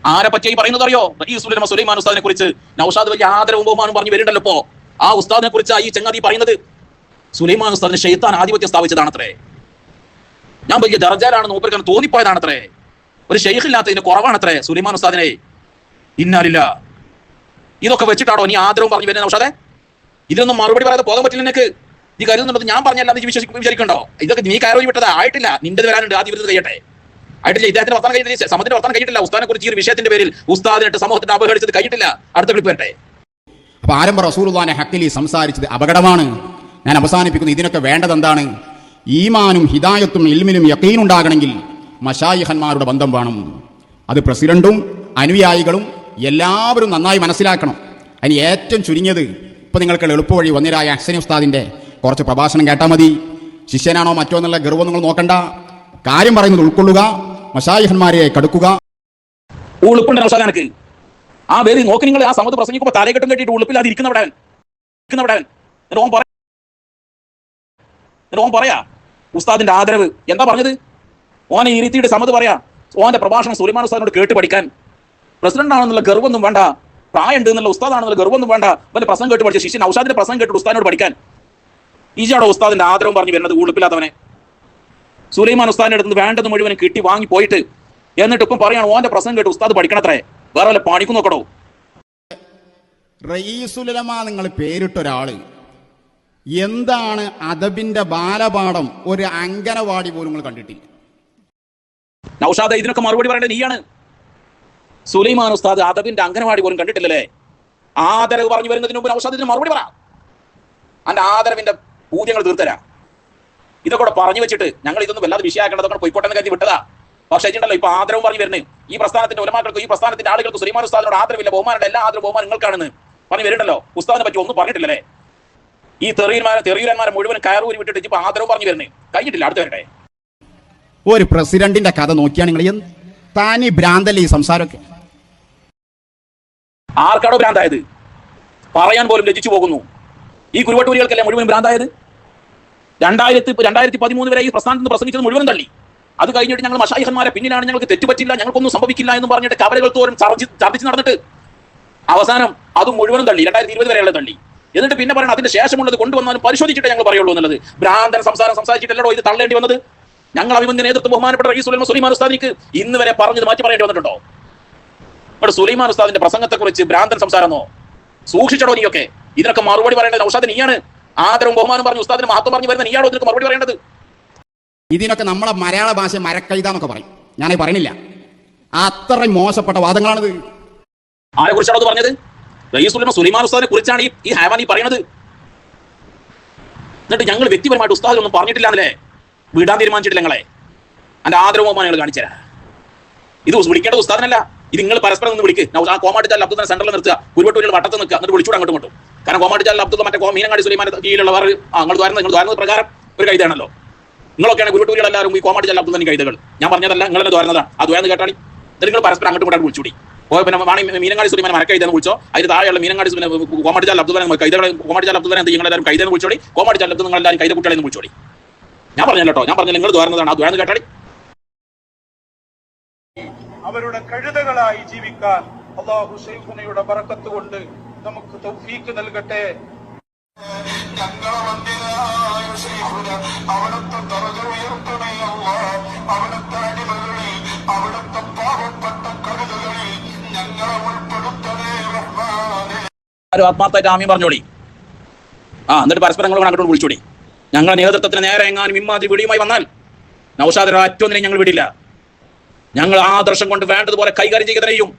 ആരെ പറ്റി പറയുന്നത് അറിയോ? സുലൈമാൻ ഉസ്താദിനെ കുറിച്ച്. നൗഷാദ് വലിയ ആദരവും ബഹുമാനം പറഞ്ഞു വരുന്നുണ്ടല്ലോ ആ ഉസ്താദിനെ കുറിച്ച് ഈ ചങ്ങാതി പറയുന്നത്? സുലൈമാൻ ഉസ്താദിന് ഷെയ്ത്താൻ ആധിപത്യം സ്ഥാപിച്ചതാണത്രേ. ഞാൻ വലിയ ദർജാലാണ് തോന്നിപ്പോയതാണ് തോന്നിപ്പോയതാണത്രേ. ഒരു ഷെയ്ഖില്ലാത്തതിന് കുറവാണത്രേ സുലൈമാൻ ഉസ്താദിനെ. ഇന്നാലില്ല. ഇതൊക്കെ വെച്ചിട്ടാണോ നീ ആദരവും പറഞ്ഞു വരുന്നത് പക്ഷേ ഇതിനൊന്നും മറുപടി പറയാതെ പോകാൻ പറ്റില്ല നിനക്ക്. നീ കരുതുന്നുള്ളത് ഞാൻ പറഞ്ഞല്ല നീ വിശ്വസിക്കും വിചാരിക്കണ്ടോ? ഇതൊക്കെ നീ കയറി വിട്ടതാ. ആയിട്ടില്ല. നിന്റെ വരാനുണ്ട്. ആദ്യം വരുന്നത് കഴിയട്ടെ ആയിട്ടില്ല ഇദ്ദേഹത്തിന് വർത്താനം കഴിഞ്ഞില്ല സമത്തിന്റെ വർത്താനം കഴിഞ്ഞിട്ടില്ല. ഉസ്താദിനെ കുറിച്ച് ഈ വിഷയത്തിന്റെ പേരിൽ ഉസ്താദിനിട്ട് സമൂഹത്തിന്റെ അപഹരിച്ചത് കഴിഞ്ഞിട്ടില്ല. അടുത്ത ക്ലിപ്പ് വരട്ടെ. അപ്പൊ ആരംഭ റസൂൽ ഹക്കിലി സംസാരിച്ചത് അപകടമാണ്. ഞാൻ അവസാനിപ്പിക്കുന്നു. ഇതിനൊക്കെ വേണ്ടത് എന്താണ്? ഈമാനും ഹിദായത്തും ഇൽമിനും യക്കീനുണ്ടാകണമെങ്കിൽ മഷായിഹന്മാരുടെ ബന്ധം വേണം. അത് പ്രസിഡന്റും അനുയായികളും എല്ലാവരും നന്നായി മനസ്സിലാക്കണം. അതിന് ഏറ്റവും ചുരുങ്ങിയത് ഇപ്പൊ നിങ്ങൾക്ക് എളുപ്പവഴി വന്നിരായ അഹ്സനി ഉസ്താദിന്റെ കുറച്ച് പ്രഭാഷണം കേട്ടാൽ മതി. ശിഷ്യനാണോ മറ്റോ എന്നുള്ള ഗർവം നിങ്ങൾ നോക്കണ്ട. കാര്യം പറയുന്നത് ഉൾക്കൊള്ളുക മഷായിഹന്മാരെ കടുക്കുക. ഉളുപ്പുണ്ട് ആ പേര് നോക്കി നിങ്ങൾ ആ സമയത്ത് പ്രസംഗിക്കുമ്പോൾ തലകെട്ടും കെട്ടിയിട്ട് ഉളുപ്പില്ലാതെ ഇരിക്കുന്നവിടെ ഇരിക്കുന്നവിടെ ഓൻ പറയാ. പറയാ ഉസ്താദിന്റെ ആദരവ്. എന്താ പറഞ്ഞത്? ഓനെ ഈ ഇരുത്തിയിട്ട് സമത് പറയാ. ഓന്റെ പ്രഭാഷണം സുലൈമാൻ ഉസ്താദിനോട് കേട്ട് പഠിക്കാൻ. പ്രസിഡന്റ് ആണെന്നുള്ള ഗർവൊന്നും വേണ്ട. പ്രായമുണ്ട് എന്നുള്ള ഉസ്താദാണെന്നുള്ള ഗർവൊന്നും വേണ്ട. അവന്റെ പ്രസംഗം കേട്ട് പഠിച്ച ശിഷ്യൻ ഔഷാദിന്റെ പ്രസംഗം കേട്ട് ഉസ്താദിനോട് പഠിക്കാൻ. ഈജാടോ ഉസ്താദിന്റെ ആദരവും പറഞ്ഞു വരുന്നത് ഉളുപ്പില്ലാത്തവനെ. സുലൈമാൻ ഉസ്താദിന്റെ അടുത്ത് വേണ്ടത് മുഴുവൻ കിട്ടി വാങ്ങി പോയിട്ട് എന്നിട്ട് ഇപ്പം പറയാണ് ഓന്റെ പ്രസംഗം കേട്ട് ഉസ്താദ് പഠിക്കണത്രേ. വേറെ വല്ല പണിക്കും നോക്കണോ? റയീസുലമാ നിങ്ങൾ പേരിട്ട ഒരാൾ എന്താണ് അദബിന്റെ ബാലപാഠം? ഒരു അങ്കനവാടി പോലും നിങ്ങൾ കണ്ടിട്ടില്ല. നൗഷാദ ഇതിനൊക്കെ മറുപടി പറയേണ്ടത് നീയാണ്. സുലൈമാൻ ഉസ്താദ് അദബിന്റെ അങ്കനവാടി പോലും കണ്ടിട്ടില്ലല്ലേ? ആദരവ് പറഞ്ഞു വരുന്നതിന് മുമ്പ് നൗഷാദ് ഇതിന് മറുപടി പറ. അന്റെ ആദരവിന്റെ പൂജ്യങ്ങൾ തീർത്തരാ. ഇതൊക്കെ പറഞ്ഞു വെച്ചിട്ട് ഞങ്ങൾ ഇതൊന്നും വല്ലാതെ വിഷയമാക്കേണ്ടതൊക്കെ പോയിക്കോട്ടെ കരുതി വിട്ടതാ. പക്ഷേ ഉണ്ടല്ലോ ഇപ്പൊ ആദരവും പറഞ്ഞു വരുന്നത്. ഈ പ്രസ്ഥാനത്തിന്റെ ഉലമാക്കൾക്ക് ഈ പ്രസ്ഥാനത്തിന്റെ ആളുകൾക്ക് സുലൈമാൻ ഉസ്താദിനോട് ആദരവില്ല. ബഹുമാനുടെ എല്ലാ ആദരവും ബഹുമാനം നിങ്ങൾക്കാണെന്ന് പറഞ്ഞു വരുന്നുണ്ടല്ലോ. ഉസ്താദിനെ പറ്റി ഒന്നും പറഞ്ഞിട്ടില്ലല്ലേ? ഈ തെറിയന്മാരെ തെറിയന്മാരെ മുഴുവൻ കയറൂരി വിട്ടിട്ട് ഇപ്പൊ ആദരവ് പറഞ്ഞു വരുന്നേ കഴിഞ്ഞിട്ടില്ല അടുത്ത വരട്ടെ. ഒരു പ്രസിഡന്റിന്റെ കഥ നോക്കിയാണ് നിങ്ങൾ തനി ഭ്രാന്തല്ലേ ഈ സംസാരമൊക്കെ? ആർക്കാണോ ഭ്രാന്തായത്? പറയാൻ പോലും രചിച്ചു പോകുന്നു. ഈ കുരുവട്ടൂരികൾക്കല്ലേ മുഴുവൻ ഭ്രാന്തായത്? രണ്ടായിരത്തി രണ്ടായിരത്തി പതിമൂന്ന് വരെ ഈ പ്രസ്ഥാനത്ത് നിന്ന് പ്രസംഗിച്ചത് മുഴുവൻ തള്ളി. അത് കഴിഞ്ഞിട്ട് ഞങ്ങൾ മഷായിഹന്മാരെ പിന്നിലാണ് ഞങ്ങൾക്ക് തെറ്റുപറ്റില്ല ഞങ്ങൾക്കൊന്നും സംഭവിക്കില്ല എന്ന് പറഞ്ഞിട്ട് കവലകൾ തോറും ചർച്ച ചർച്ച നടന്നിട്ട് അവസാനം അത് മുഴുവനും തള്ളി. രണ്ടായിരത്തി ഇരുപത് വരെയുള്ള തള്ളി. എന്നിട്ട് പിന്നെ പറയണം അതിന്റെ ശേഷമുള്ളത് കൊണ്ടുവന്നാലും പരിശോധിച്ചിട്ടേ ഞങ്ങൾ പറയുള്ളൂ എന്നുള്ളത്. ഭ്രാന്തൻ സംസാരം സംസാരിച്ചിട്ടല്ലോ ഇത് തള്ളേണ്ടി വന്നത്? ഞങ്ങൾ അഭിമന്യ നേതൃത്വം ബഹുമാനപ്പെട്ട ഈ സുലൈമാൻ സുലൈമാൻ ഉസ്താദിക്ക് ഇന്ന് വരെ പറഞ്ഞത് മാറ്റി പറയേണ്ടി വന്നിട്ടുണ്ടോ? ഇവിടെ സുലൈമാൻ ഉസ്താദിന്റെ പ്രസംഗത്തെക്കുറിച്ച് ഭ്രാന്തൻ സംസാരമോ? സൂക്ഷിച്ചടോ നീയൊക്കെ. ഇതിനൊക്കെ മറുപടി പറയേണ്ടത് ഔഷാദ് നീയാണ് ആദരവും ബഹുമാനം പറഞ്ഞു ഉസ്താദിന് മഹത്വം പറഞ്ഞു വരുന്ന നീയാണോ ഇതിനൊക്കെ മറുപടി പറയേണ്ടത്? ഇതിനൊക്കെ നമ്മളെ മലയാള ഭാഷ മരക്കൈതാന്നൊക്കെ പറയും. ഞാനേ പറയണില്ല അത്ര മോശപ്പെട്ട വാദങ്ങളാണിത്. ആരെ കുറിച്ചാണോ പറഞ്ഞത്? റയീസുലമ സുലൈമാൻ ഉസ്താദിനെ കുറിച്ചാണ് ഈ ഈ ഹാവാൻ ഈ പറയുന്നത് എന്നിട്ട് ഞങ്ങൾ വ്യക്തിപരമായിട്ട് ഉസ്താദിനൊന്നും പറഞ്ഞിട്ടില്ല എന്നല്ലേ വിടാൻ തീരുമാനിച്ചിട്ടില്ല ഞങ്ങളെ. അതിന്റെ ആദരവ് ബഹുമാനം ഞങ്ങൾ കാണിച്ചു ഇത് വിളിക്കേണ്ടത് ഉസ്താദിനല്ല. ഇത് നിങ്ങൾ പരസ്പരം നിന്ന് വിളിക്ക്. ആ കോമാട്ടിച്ചാൽ അബ്ദുൽ സെന്ററിൽ നിർത്തുക. കുരുവട്ടൂരിൽ വട്ടത്ത് നിൽക്കുക. എന്നിട്ട് വിളിച്ചൂടെ അങ്ങോട്ട് മുട്ടും കാരണം കോമാട്ടിച്ചാൽ അബ്ദുൽ മറ്റേ കോ- മീനങ്ങാടി സുലൈമാൻ കീഴിലുള്ളവർ നിങ്ങൾ ദ്വാരുന്നത് നിങ്ങൾ ദ്വാരുന്നത് പ്രകാരം ഒരു കൈതാണല്ലോ നിങ്ങളൊക്കെയാണ് കുരുവട്ടൂരിൽ എല്ലാവരും ഈ കോമാട്ടിച്ചാൽ അബ്ദുൽ തന്നെ കൈതകൾ. ഞാൻ പറഞ്ഞതല്ല നിങ്ങളെ ദ്വാരുന്നതാണ് ആ ദ്വാരന്ന് കേട്ടാണ്. നിങ്ങൾ പരസ്പരം അങ്ങോട്ട് ഇങ്ങോട്ടും വിളിച്ചൂടി. പിന്നെ വാണി മീനങ്ങാടി സുലൈമാൻ മരക്കൈതെന്ന് വിളിച്ചോ? അതിന് താഴെയുള്ള മീനങ്ങാടി സുലൈമാൻ കോമാട്ടിച്ചാൽ അബ്ദുൽ കൈതകളെ കോമാട്ടിച്ചാൽ അബ്ദുൽ നിങ്ങൾ എല്ലാവരും കൈതെന്ന് വിളിച്ചോടി. കോമാട്ടിച്ചാൽ അബ്ദുൽ നിങ്ങൾ എല്ലാവരും കൈത കുട്ടികളെ വിളിച്ചോടി. ഞാൻ പറഞ്ഞല്ലോ കേട്ടോ. ഞാൻ പറഞ്ഞ നിങ്ങൾ ദ്വാരുന്നതാണ്. ആ ദ്വാരം കേട്ടാടി. അവരുടെ കഴുതകളായി ജീവിക്കാൻ അള്ളാഹു ഷെയ്ഖുനയുടെ പറക്കത്ത് കൊണ്ട് നമുക്ക് തൗഫീക്ക് നൽകട്ടെ. അവിടുത്തെ ഉയർത്തണേ അവിടുത്തെ അടിമകളിൽ അവിടുത്തെ ആരും ആത്മാർത്ഥമായിട്ട് ആമ്യം പറഞ്ഞോളി ആ എന്നിട്ട് പരസ്പരം നിങ്ങൾ അങ്ങോട്ട് വിളിച്ചോടി ഞങ്ങളുടെ നേതൃത്വത്തിന് നേരെ എങ്ങാനും ഇമ്മാതിരി വിടിയുമായി വന്നാൽ നൗഷാദ് ഒറ്റൊന്നിനെ ഞങ്ങൾ വിടില്ല. ഞങ്ങൾ ആദർശം കൊണ്ട് വേണ്ടതുപോലെ കൈകാര്യം ചെയ്യുക ചെയ്യും.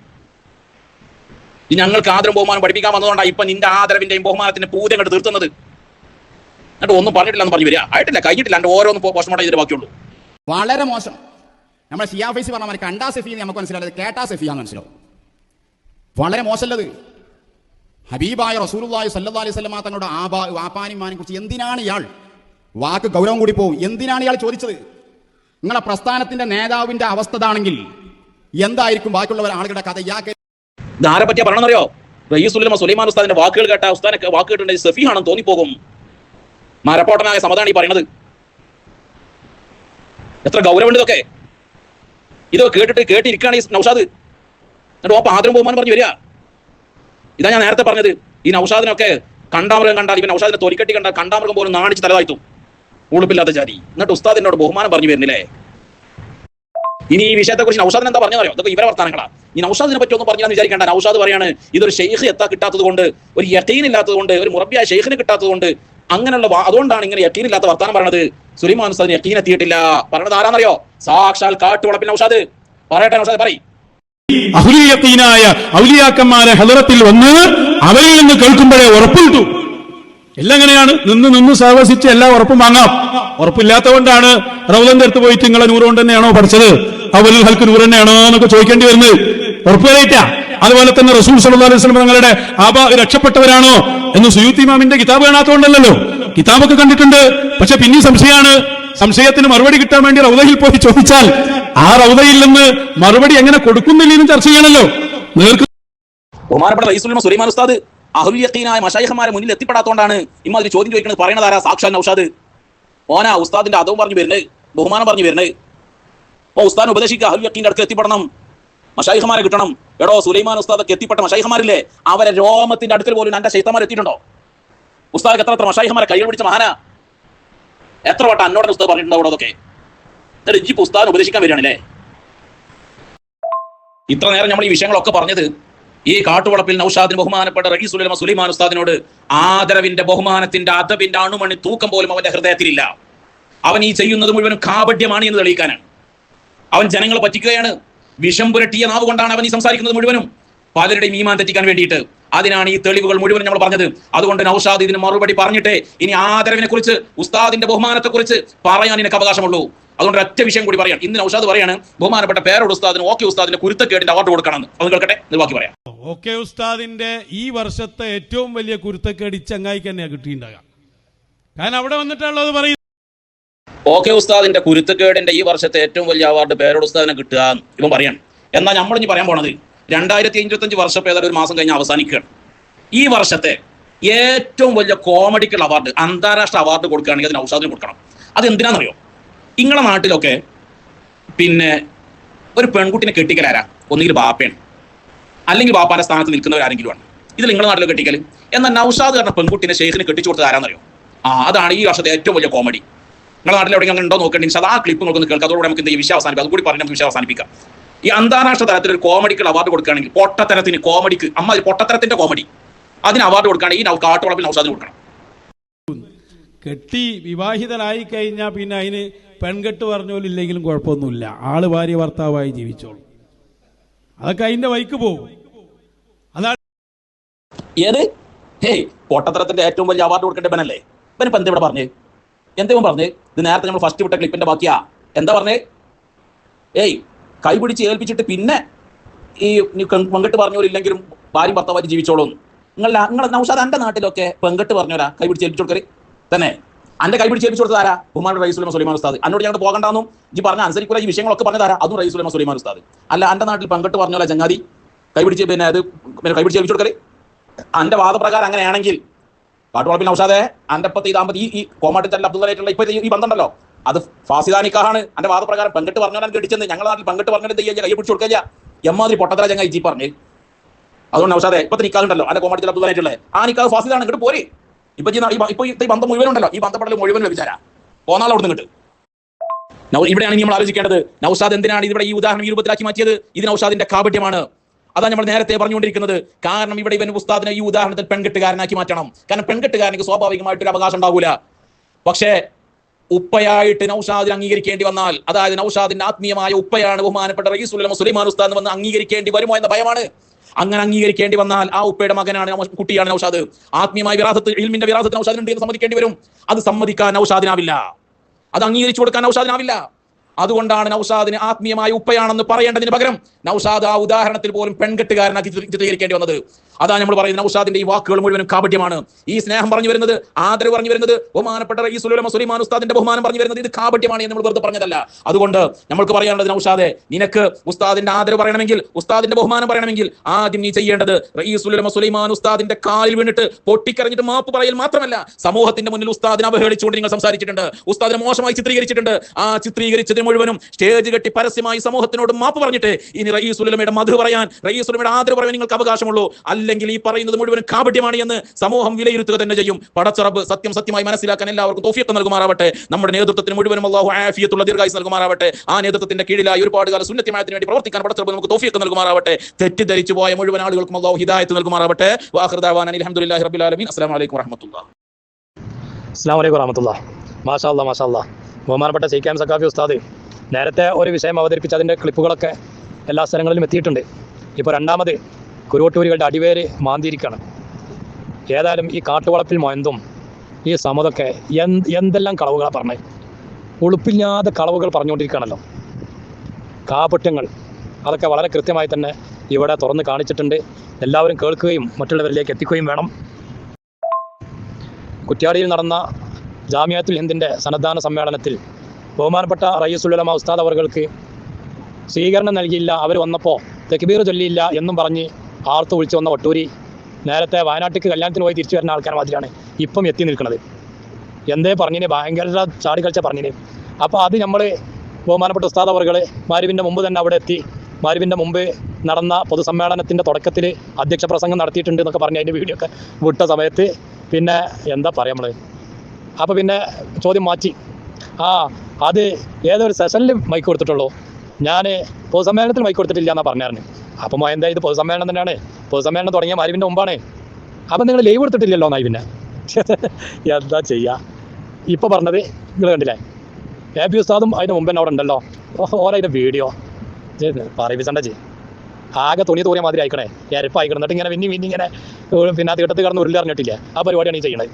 ഞങ്ങൾക്ക് ആദരവും ബഹുമാനം പഠിപ്പിക്കാൻ വന്നതുകൊണ്ടാണ് ഇപ്പൊ നിന്റെ ആദരവിന്റെയും ബഹുമാനത്തിന്റെ പൂജ കണ്ട് തീർത്തുന്നത്. എന്നിട്ട് ഒന്നും പറഞ്ഞിട്ടില്ല എന്ന് പറഞ്ഞു വരിക. ആയിട്ടില്ല കഴിഞ്ഞിട്ടില്ല. എന്റെ ഓരോന്നും പോസ്റ്റ്മോർട്ടം ചെയ്തിട്ട് ബാക്കിയുള്ളൂ. വളരെ മോശം. നമ്മൾ സിയാ ഫൈസി പറഞ്ഞ കണ്ടാ സെഫി നമുക്ക് മനസ്സിലായത് കേട്ടാ സെഫിയാന്ന് മനസ്സിലാവും. വളരെ മോശമല്ലത് ഹബീബായ റസൂലുള്ളാഹി സല്ലല്ലാഹു അലൈഹി വസല്ലമ തങ്ങളുടെ ആബാ വാപ്പാനിമാനെ കുറിച്ച് എന്തിനാണ് ഇയാൾ വാക്ക് ഗൗരവം കൂടി പോകും എന്തിനാണ് ഇയാൾ ചോദിച്ചത്? നിങ്ങളെ പ്രസ്ഥാനത്തിന്റെ നേതാവിന്റെ അവസ്ഥ ഇതാണെങ്കിൽ എന്തായിരിക്കും? ബാക്കിയുള്ളവർ ആളുകളുടെ കഥ ഇത് ആരെ പറ്റിയ പറയണമെന്നറിയോ? റയീസുല്ലമ സുലൈമാൻ ഉസ്താദിന്റെ വാക്കുകൾ കേട്ട ഉസ്താന വാക്ക് കേട്ടുണ്ടെങ്കിൽ സഫീഹാണെന്ന് തോന്നിപ്പോകും. മരപ്പോട്ടനായ സമതാണ് ഈ പറയുന്നത് എത്ര ഗൗരവമുണ്ട് ഇതൊക്കെ. ഇതൊക്കെ കേട്ടിട്ട് കേട്ടിരിക്കുകയാണ് ഈ നൗഷാദ്. എന്നിട്ട് ഓപ്പ ആദരം ബഹുമാനം പറഞ്ഞു വരിക. ഇതാ ഞാൻ നേരത്തെ പറഞ്ഞത്. ഈ നൌഷാദിനൊക്കെ കണ്ടാമൃഗം കണ്ടാൽ ഇവൻ ഔഷാദിനെ തൊലിക്കെട്ടി കണ്ടാൽ കണ്ടാമൃഗം പോലും നാണിച്ച് തലതാഴ്ത്തും. ഉളുപ്പില്ലാത്ത ജാതി. എന്നിട്ട് ഉസ്താദ് എന്നോട് ബഹുമാനം പറഞ്ഞു വരുന്നില്ലേ? ഇനി ഈ വിഷയത്തെ കുറിച്ച് നൗഷാദിന് എന്താ പറഞ്ഞറിയോ ഇതൊക്കെ ഇവരെ വർത്താനങ്ങളാ. ഈ നൗഷാദിനെ പറ്റി ഒന്നും പറഞ്ഞാൽ വിചാരിക്കേണ്ട. നൗഷാദ് പറയാണ് ഇതൊരു ഷെയ്ഖ് എത്താ കിട്ടാത്തത് കൊണ്ട് ഒരു യക്കീൻ ഇല്ലാത്തത് കൊണ്ട് ഒരു മുറബിയായ ഷെയ്ഖിന് കിട്ടാത്തത് കൊണ്ട് അങ്ങനെയുള്ള അതുകൊണ്ടാണ് ഇങ്ങനെ യക്കീൻ ഇല്ലാത്ത വർത്താനം പറയണത്. സുലിമാൻ ഉസ്താദിന് യക്കീൻ എത്തിയിട്ടില്ല. പറഞ്ഞത് ആരാന്നറിയോ? സാക്ഷാൽ കാട്ടുവളപ്പിന് ഔഷാദ് പറയട്ടെ ഔഷാദ് പറയും. അഹുലിയത്തീനായ ഔലിയാക്കന്മാരെ ഹലറത്തിൽ വന്ന് അവരിൽ നിന്ന് കേൾക്കുമ്പോഴേ ഉറപ്പിട്ടു എല്ലാം എങ്ങനെയാണ് നിന്ന് നിന്ന് സഹവസിച്ച് എല്ലാം ഉറപ്പും വാങ്ങാം. ഉറപ്പില്ലാത്തതുകൊണ്ടാണ് റൗലന്റെ അടുത്ത് പോയിട്ട് നിങ്ങളെ നൂറ് കൊണ്ട് തന്നെയാണോ പഠിച്ചത്? അവലിൽ ഹൽക്ക് നൂറ് തന്നെയാണോ എന്നൊക്കെ ചോദിക്കേണ്ടി വരുന്നത്. ഉറപ്പുവരയിട്ട അതുപോലെ തന്നെ റസൂൽ സല്ലല്ലാഹു അലൈഹി തങ്ങളുടെ ആബ രക്ഷപ്പെട്ടവരാണോ എന്ന് സുയൂത്തി മാമിന്റെ കിതാബ് കാണാത്തതുകൊണ്ടല്ലോ കിതാബൊക്കെ കണ്ടിട്ടുണ്ട്. പക്ഷെ പിന്നെ സംശയമാണ്. സംശയത്തിന് മറുപടി കിട്ടാൻ വേണ്ടി റൗദയിൽ പോയി ചോദിച്ചാൽ ആ റൗദയിൽ നിന്ന് മറുപടി എങ്ങനെ കൊടുക്കുന്നില്ലെന്നും ചർച്ച ചെയ്യണല്ലോ. ബഹുമാനപ്പെട്ട സുലൈമാൻ ഉസ്താദ് അഹുൽ യഖീനായ മഷായിഖമാരെ മുന്നിൽ എത്തിപ്പെടാത്തോണ്ടാണ് ഇമ്മാതിരി ചോദ്യം ചോദിക്കുന്നത്. പറയുന്നത് ആരാ? സാക്ഷാൽ ഔഷാദ് ഓനാ ഉസ്താദിന്റെ അതവും പറഞ്ഞു വരുന്നത് ബഹുമാനം പറഞ്ഞു വരുന്നത് ഓ ഉസ്താദിനെ ഉപദേശിക്കുക. അഹുൽ യഖീന്റെ അടുത്ത് എത്തിപ്പെടണം. മഷായിഹമാരെ കിട്ടണം. എടോ സുലൈമാൻ ഉസ്താദൊക്കെ എത്തിപ്പെട്ട മഷായിഹമാരില്ലേ അവരെ രോമത്തിന്റെ അടുക്കൽ പോലും എന്റെ ശൈത്തമാർ എത്തിയിട്ടുണ്ടോ? ഉസ്താദ് എത്ര എത്ര മഷായിഹമാരെ കൈ പിടിച്ച മഹാന? എത്ര വട്ടം അന്നോടൻ ഉസ്താദ് പറഞ്ഞിട്ടുണ്ടോ അവിടെ അതൊക്കെ? ഇജ്ജിപ്പ് ഉസ്താദിനെ ഉപദേശിക്കാൻ വരികയാണല്ലേ? ഇത്ര നേരം നമ്മൾ ഈ വിഷയങ്ങളൊക്കെ പറഞ്ഞത് ഈ കാട്ടുവളപ്പിൽ നൌഷാദിന് ബഹുമാനപ്പെട്ട റഹീസ് ഉലമ സുലൈമാൻ ഉസ്താദിനോട് ആദരവിന്റെ ബഹുമാനത്തിന്റെ അതബിന്റെ അണുമണി തൂക്കം പോലും അവന്റെ ഹൃദയത്തിലില്ല. അവൻ ഈ ചെയ്യുന്നത് മുഴുവനും കാപട്യമാണ് എന്ന് തെളിയിക്കാനാണ്. അവൻ ജനങ്ങളെ പറ്റിക്കുകയാണ്. വിഷം പുരട്ടിയ നാവ് കൊണ്ടാണ് അവൻ ഈ സംസാരിക്കുന്നത് മുഴുവനും. പലരുടെയും ഈമാൻ തെറ്റിക്കാൻ വേണ്ടിയിട്ട് അതിനാണ് ഈ തെളിവുകൾ മുഴുവൻ നമ്മൾ പറഞ്ഞത്. അതുകൊണ്ട് നൌഷാദ് ഇതിന് മറുപടി പറഞ്ഞിട്ടേ ഇനി ആദരവിനെ കുറിച്ച് ഉസ്താദിന്റെ ബഹുമാനത്തെ കുറിച്ച് പറയാൻ നിനക്ക് അവകാശമുള്ളൂ. അതുകൊണ്ട് ഒറ്റ വിഷയം കൂടി പറയാം. ഇന്ന് നൌഷാദ് പറയാണ് ബഹുമാനപ്പെട്ട പേരോട് ഉസ്താദിന് ഓക്കെ ഉസ്താദിന്റെ കുരുത്തക്കേടിന്റെ അവാർഡ് കൊടുക്കണം അത് കേൾക്കട്ടെ എന്ന് ബാക്കി പറയാം. ഓക്കെ ഉസ്താദിന്റെ ഈ വർഷത്തെ ഏറ്റവും വലിയ കുരുത്തക്കേട് ചങ്ങായിക്ക് തന്നെയാണ് കിട്ടിയിട്ടുണ്ടാകാം കാരണം അവിടെ വന്നിട്ടുള്ളത് പറയും. ഓക്കെ ഉസ്താദിന്റെ കുരുത്തക്കേടിന്റെ ഈ വർഷത്തെ ഏറ്റവും വലിയ അവാർഡ് പേരോട് ഉസ്താദിനെ കിട്ടുക എന്ന് ഇവൻ പറയാണ്. എന്നാൽ നമ്മൾ ഇനി പറയാൻ പോണത് രണ്ടായിരത്തി അഞ്ചത്തി വർഷം ഒരു മാസം കഴിഞ്ഞ് അവസാനിക്കുകയാണ്. ഈ വർഷത്തെ ഏറ്റവും വലിയ കോമഡിക്കൽ അവാർഡ് അന്താരാഷ്ട്ര അവാർഡ് കൊടുക്കുകയാണെങ്കിൽ അതിന് ഔഷാദിന് കൊടുക്കണം. അത് എന്തിനാണെന്നറിയോ നിങ്ങളെ നാട്ടിലൊക്കെ പിന്നെ ഒരു പെൺകുട്ടിനെ കെട്ടിക്കലാരാ ഒന്നുകിൽ ബാപ്പയാണ്. അല്ലെങ്കിൽ ബാപ്പാന്റെ സ്ഥാനത്ത് നിൽക്കുന്നവരാരെങ്കിലും ആണ്. ഇത് നിങ്ങളുടെ നാട്ടിൽ കെട്ടിക്കൽ. എന്നാൽ നൌഷാദ് കാരണം പെൺകുട്ടിനെ ഷെയ്ഖിനെ കെട്ടിച്ചു കൊടുത്തത് ആരാന്നറിയോ? ആ അതാണ് ഈ വർഷത്തെ ഏറ്റവും വലിയ കോമഡി. നിങ്ങളുടെ നാട്ടിൽ എവിടെയെങ്കിലും ഉണ്ടോ നോക്കേണ്ടി? ആ ക്ലിപ്പ് നോക്കുന്ന കേൾക്കാം. അതോടെ നമുക്ക് ഈ വിഷയം അവസാനിപ്പിക്കാം. അതുകൂടി പറഞ്ഞ് നമുക്ക് വിഷയം അവസാനിപ്പിക്കാം. ഈ അന്താരാഷ്ട്ര തലത്തിൽ ഒരു കോമഡിക്ക് അവാർഡ് കൊടുക്കുകയാണെങ്കിൽ പൊട്ടത്തരത്തിന് കോമഡിക്ക് അമ്മ പൊട്ടത്തരത്തിന്റെ കോമഡി. അതിന് അവാർഡ് കൊടുക്കുകയാണെങ്കിൽ ഈ കാട്ടുവളപ്പിന് കാട്ടുവളപ്പിൽ നൗഷാദിന് കൊടുക്കണം. കെട്ടി വിവാഹിതനായി കഴിഞ്ഞാൽ പിന്നെ അതിന് പെൺകെട്ട് പറഞ്ഞോലില്ലെങ്കിലും കുഴപ്പമൊന്നുമില്ല. ആൾ ഭാര്യ ഭർത്താവായി ജീവിച്ചോളും. അതൊക്കെ അതിന്റെ വൈക്ക് പോകും. അതാണ് ഏത്? ഹേയ് പൊട്ടത്തരത്തിന്റെ ഏറ്റവും വലിയ അവാർഡ് കൊടുക്കേണ്ട ബനല്ലേ ഇവനിപ്പോ എന്താ ഇവിടെ പറഞ്ഞേ? എന്താ ഇവൻ പറഞ്ഞേ? ഇത് നേരത്തെ നമ്മൾ ഫസ്റ്റ് വിട്ട ക്ലിപ്പിന്റെ ബാക്കിയാ. എന്താ പറഞ്ഞേ? ഏയ് കൈ പിടിച്ച് ഏൽപ്പിച്ചിട്ട് പിന്നെ ഈ പെങ്കെട്ട് പറഞ്ഞവരില്ലെങ്കിലും ഭാര്യ ഭർത്താവായിട്ട് ജീവിച്ചോളൂ നിങ്ങൾ നിങ്ങൾ നൗഷാദ് എന്റെ നാട്ടിലൊക്കെ പെങ്കെട്ട് പറഞ്ഞവരാ? കൈപിടിച്ച് ഏൽപ്പിച്ചു കൊടുക്കരുത് തന്നെ. അന്റെ കൈപിടിച്ച് ഏൽപ്പിച്ചു കൊടുത്തത് ആരാ ബഹുമാൻ റൈസുലമ സുലൈമാൻ ഉസ്താദ്. അന്നോട് ഞങ്ങൾ പോകണ്ടെന്നും ഈ പറഞ്ഞ അനുസരിക്കുള്ള ഈ വിഷയങ്ങളൊക്കെ പറഞ്ഞതാരാ അതും റൈസുലമ സുലൈമാൻ ഉസ്താദ്. അല്ല എന്റെ നാട്ടിൽ പെങ്കെട്ട് പറഞ്ഞോല ചങ്ങാതി? കൈപിടിച്ച് പിന്നെ അത് പിന്നെ കൈ പിടിച്ച് ഏൽപ്പിച്ചു കൊടുക്കരുത് അന്റെ വാദപ്രകാരം അങ്ങനെയാണെങ്കിൽ കാട്ടുവളപ്പിൽ നൗഷാദെ അന്റെ ഇപ്പത്തെ ഈ ദാമ്പതി ഈ കോമാട്ടിൽ തന്നെ അബ്ദുള്ളായിട്ടുള്ള ഇപ്പൊ ഈ ബന്ധമുണ്ടല്ലോ അത് ഫാസിദാനിക്കാണ് അന്റെ വാദപ്രകാരം പങ്കിട്ട് പറഞ്ഞാൽ കെട്ടിച്ചെന്ന്. ഞങ്ങളുടെ നാട്ടിൽ പങ്കിട്ട് പറഞ്ഞിട്ട് എന്ത് ചെയ്യാ? കൈ പിടിച്ച് കൊടുക്കില്ല എമ്മാതിരി പൊട്ടത്തര ചങ്ങ ഇജി പറഞ്ഞ്. അതുകൊണ്ട് നൗഷാദെ ഇപ്പത്തെ നിക്കാറുണ്ടല്ലോ അന്റെ കോമാട്ടിത്തൽ അബ്ദുള്ളായിട്ടുള്ള ആ നിക്കാഹ് ഫാസിദാണ്. ഇങ്ങോട്ട് പോരെ. ഇപ്പൊ ഇപ്പൊ ഈ ബന്ധം മുഴുവൻ ഉണ്ടല്ലോ ഈ ബന്ധപ്പെടൽ മുഴുവൻ ലഭിച്ചാരാ പോന്നാളെ അവിടെ നിന്നിട്ട് ഇവിടെയാണ് നമ്മൾ ആലോചിക്കേണ്ടത്. നൌസാദ് എന്തിനാണ് ഇവിടെ ഈ ഉദാഹരണം ഈ രൂപത്തിലാക്കി മാറ്റിയത്? ഇത് നൌസാദിന്റെ കാപട്യമാണ്. അതാണ് നമ്മൾ നേരത്തെ പറഞ്ഞുകൊണ്ടിരിക്കുന്നത്. കാരണം ഇവിടെ ഇവൻ ഉസ്താദിനെ ഈ ഉദാഹരണത്തിൽ പെൺകെട്ടുകാരനാക്കി മാറ്റണം. കാരണം പെൺകെട്ടുകാരനക്ക് സ്വാഭാവികമായിട്ട് ഒരു അവകാശം ഉണ്ടാവൂല. പക്ഷേ ഉപ്പയായിട്ട് നൗഷാദിനെ അംഗീകരിക്കേണ്ടി വന്നാൽ അതായത് നൌഷാദിന്റെ ആത്മീയമായ ഉപ്പയാണ് ബഹുമാനപ്പെട്ട റയീസുലമ സുലൈമാൻ ഉസ്താദ് വന്ന് അംഗീകരിക്കേണ്ടി വരുമോ എന്ന ഭയമാണ്. അങ്ങനെ അംഗീകരിക്കേണ്ടി വന്നാൽ ആ ഉപ്പയുടെ മകനാണ് കുട്ടിയാണ് നൌഷാദ്. ആത്മീയമായ വിരാസത്ത് ഇൽമിന്റെ വിരാസത്ത് നൌഷാദിനുണ്ട് എന്ന് സമ്മതിക്കേണ്ടി വരും. അത് സമ്മതിക്കാൻ നൌഷാദിനാവില്ല. അത് അംഗീകരിച്ചു കൊടുക്കാൻ നൌഷാദിനാവില്ല. അതുകൊണ്ടാണ് നൌഷാദിന് ആത്മീയമായ ഉപ്പയാണെന്ന് പറയേണ്ടതിന് പകരം നൌഷാദ് ആ ഉദാഹരണത്തിൽ പോലും പെൺകെട്ടുകാരനാക്കി ചിത്രീ- ചിത്രീകരിക്കേണ്ടി വന്നത്. അതാ നമ്മൾ പറയുന്ന ഉസ്താദിന്റെ ഈ വാക്കുകൾ മുഴുവനും കാപട്യമാണ്. ഈ സ്നേഹം പറഞ്ഞു വരുന്നത് ആദരവ് പറഞ്ഞു വരുന്നത് ബഹുമാനപ്പെട്ട റയീസുലുലമ സുലൈമാൻ ഉസ്താദിന്റെ ബഹുമാനം പറഞ്ഞു വരുന്നത് ഇത് കാപട്യമാണ് എന്ന് നമ്മൾ വെറുതെ പറഞ്ഞതല്ല. അതുകൊണ്ട് നമ്മൾക്ക് പറയാനുള്ളത് ഉസ്താദെ നിനക്ക് ഉസ്താദിന്റെ ആദരവ് പറയണമെങ്കിൽ ഉസ്താദിന്റെ ബഹുമാനം പറയണമെങ്കിൽ ആദ്യം നീ ചെയ്യേണ്ടത് റയീസുലുലമ സുലൈമാൻ ഉസ്താദിന്റെ കാലിൽ വീണിട്ട് പൊട്ടിക്കരഞ്ഞിട്ട് മാപ്പ് പറയൽ മാത്രമല്ല സമൂഹത്തിന്റെ മുന്നിൽ ഉസ്താദിനെ അവഹേളിച്ചുകൊണ്ട് നിങ്ങൾ സംസാരിച്ചിട്ടുണ്ട്. ഉസ്താദിനെ മോശമായി ചിത്രീകരിച്ചിട്ടുണ്ട്. ആ ചിത്രീകരിച്ചതിന് മുഴുവനും സ്റ്റേജ് കെട്ടി പരസ്യമായി സമൂഹത്തിനോട് മാപ്പ് പറഞ്ഞിട്ട് ഇനി റയീസുലമയുടെ മധു പറയാൻ റയീസുലമയുടെ ആദരവ് പറയാൻ നിങ്ങൾക്ക് അവകാശമുള്ളൂ. അല്ലെങ്കിൽ ഈ പറയുന്നത് മുഴുവൻ കാപട്യമാണ് എന്ന് സമൂഹം വിലയിരുത്തുക തന്നെ ചെയ്യും. പടച്ചറബ് സത്യം സത്യമായി മനസ്സിലാക്കാൻ എല്ലാവർക്കും തോഫിയൊക്കെ നൽകുമാറാവട്ടെ. നമ്മുടെ നേതൃത്വത്തിന് മുഴുവനും അള്ളാഹു ആഫിയത്തുള്ള ദീർഘായുസ് നൽകുമാറാവട്ടെ. ആ നേതൃത്വത്തിന്റെ കീഴിലായി ഒരുപാട് കാലം സുന്നത്യമായതിനു വേണ്ടി പ്രവർത്തിക്കാൻ പടച്ചറബ് നമുക്ക് തോഫിയൊക്കെ നൽകുമാറാവട്ടെ. തെറ്റിദ്ധരിച്ചു പോയ മുഴുവൻ ആളുകൾക്കും അള്ളാഹു ഹിദായത്ത് നൽകുമാറാവട്ടെ. വാഹൃദാവാൻ അലഹമുല്ലാ റബിൻ ആലമീൻ. അസ്സാം വലൈക്കും വറഹമത്തുള്ള അസ്സാം വലൈക്കും വറഹമത്തുള്ള മാഷാ അല്ലാ മാഷാ ബഹുമാനപ്പെട്ട സൈക്കാം സക്കാഫി ഉസ്താദ് നേരത്തെ ഒരു വിഷയം അവതരിപ്പിച്ച അതിന്റെ ക്ലിപ്പുകളൊക്കെ എല്ലാ സ്ഥലങ്ങളിലും എത്തിയിട്ടുണ്ട്. ഇപ്പോൾ രണ്ടാമത് കുരുവട്ടൂരികളുടെ അടിവേര് മാന്തിരിക്കണം ഏതായാലും ഈ കാട്ടുവളപ്പിൽ മൊയന്തും ഈ സമതൊക്കെ എന്ത് എന്തെല്ലാം കളവുകളാണ് പറഞ്ഞത് ഉളുപ്പില്ലാതെ കളവുകൾ പറഞ്ഞുകൊണ്ടിരിക്കുകയാണല്ലോ. കാപട്യങ്ങൾ അതൊക്കെ വളരെ കൃത്യമായി തന്നെ ഇവിടെ തുറന്ന് കാണിച്ചിട്ടുണ്ട്. എല്ലാവരും കേൾക്കുകയും മറ്റുള്ളവരിലേക്ക് എത്തിക്കുകയും വേണം. കുറ്റ്യാടിയിൽ നടന്ന ജാമ്യാത്തുൽ ഹിന്ദിന്റെ സന്നദ്ധാന സമ്മേളനത്തിൽ ബഹുമാനപ്പെട്ട റയ്യസുല്ലമ ഉസ്താദ് അവർക്ക് സ്വീകരണം നൽകിയില്ല. അവർ വന്നപ്പോൾ തെക്കുബീർ ചൊല്ലിയില്ല എന്നും പറഞ്ഞ് ആർത്ത് വിളിച്ചു വന്ന ഒട്ടൂരി നേരത്തെ വയനാട്ടിക്ക് കല്യാണത്തിന് പോയി തിരിച്ചു വരുന്ന ആൾക്കാർ മാതിരിയാണ് ഇപ്പം എത്തി നിൽക്കുന്നത് എന്തേ പറഞ്ഞിന്? ഭയങ്കര ചാടി കളിച്ച പറഞ്ഞിന്. അപ്പോൾ അത് നമ്മൾ ബഹുമാനപ്പെട്ട ഉസ്താദ് അവർ മാരുവിന്റെ മുമ്പ് തന്നെ അവിടെ എത്തി. മാരുവിന്റെ മുമ്പ് നടന്ന പൊതുസമ്മേളനത്തിന്റെ തുടക്കത്തിൽ അധ്യക്ഷ പ്രസംഗം നടത്തിയിട്ടുണ്ട് എന്നൊക്കെ പറഞ്ഞ് അതിന്റെ വീഡിയോ ഒക്കെ വിട്ട സമയത്ത്. പിന്നെ എന്താ പറയുക നമ്മൾ അപ്പോൾ പിന്നെ ചോദ്യം മാറ്റി. ആ അത് ഏതൊരു സെഷനിൽ മൈക്ക് കൊടുത്തിട്ടുള്ളൂ. ഞാൻ പൊതുസമ്മേളനത്തിൽ മൈക്ക് കൊടുത്തിട്ടില്ല എന്നാണ് പറഞ്ഞായിരുന്നു. അപ്പം എന്താ ഇത് പൊതുസമ്മേളനം തന്നെയാണ്. പൊതുസമ്മേളനം തുടങ്ങിയ മാരിവിന്റെ മുമ്പാണ്. അപ്പം നിങ്ങൾ ലൈവ് എടുത്തിട്ടില്ലല്ലോ എന്നായി പിന്നെ എന്താ ചെയ്യുക ഇപ്പോൾ പറഞ്ഞത് നിങ്ങൾ കണ്ടില്ലേ? എ പി ഉസ്താദും അതിന് മുമ്പ് തന്നെ അവിടെ ഉണ്ടല്ലോ. ഓരോ വീഡിയോ. പറയിപ്പിച്ചണ്ട ചെയ്യും ആകെ തുണി തൂറിയ മാതിരി അയക്കണേ എരപ്പ് അയക്കണം എന്നിട്ട് ഇങ്ങനെ പിന്നെ പിന്നെ ഇങ്ങനെ പിന്നെ തീട്ടത്ത് കിടന്ന് ഉരുളി അറിഞ്ഞിട്ടില്ല ആ പരിപാടിയാണ് ഈ ചെയ്യണത്.